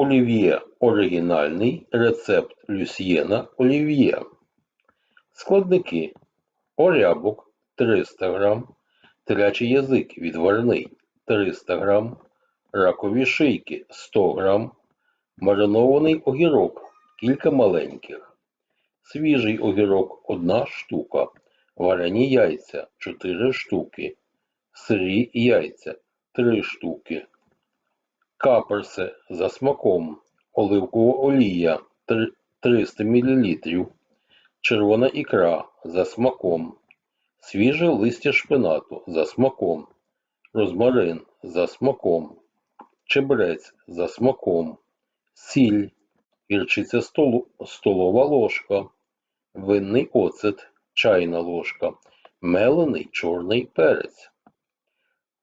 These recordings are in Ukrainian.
Олів'є оригінальний рецепт Люсьєна Олів'є. Складники: орябок 300 г, телячий язик відварний 300 г, ракові шийки 100 г, маринований огірок кілька маленьких, свіжий огірок 1 штука, варені яйця 4 штуки, сирі яйця 3 штуки, каперси за смаком, оливкова олія 300 мл, червона ікра за смаком, свіже листя шпинату за смаком, розмарин за смаком, чебрець за смаком, сіль, гірчиця столу- столова ложка, винний оцет, чайна ложка, мелений чорний перець.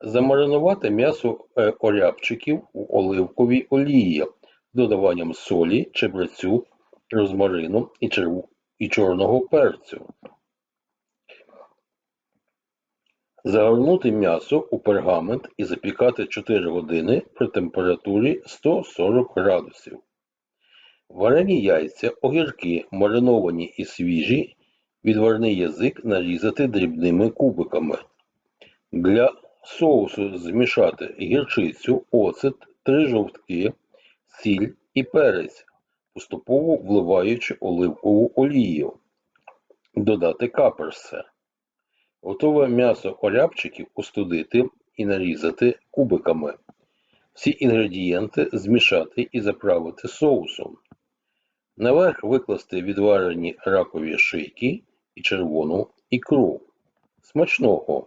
Замаринувати м'ясо е, орябчиків у оливковій олії з додаванням солі, чебрецю, розмарину і, черв... і чорного перцю. Загорнути м'ясо у пергамент і запікати 4 години при температурі 140 градусів. Варені яйця, огірки, мариновані і свіжі, відварний язик нарізати дрібними кубиками. Для соусу змішати гірчицю, оцет, 3 жовтки, сіль і перець, поступово вливаючи оливкову олію. Додати каперси. Готове м'ясо орябчиків остудити і нарізати кубиками. Всі інгредієнти змішати і заправити соусом. Наверх викласти відварені ракові шийки і червону ікру. Смачного!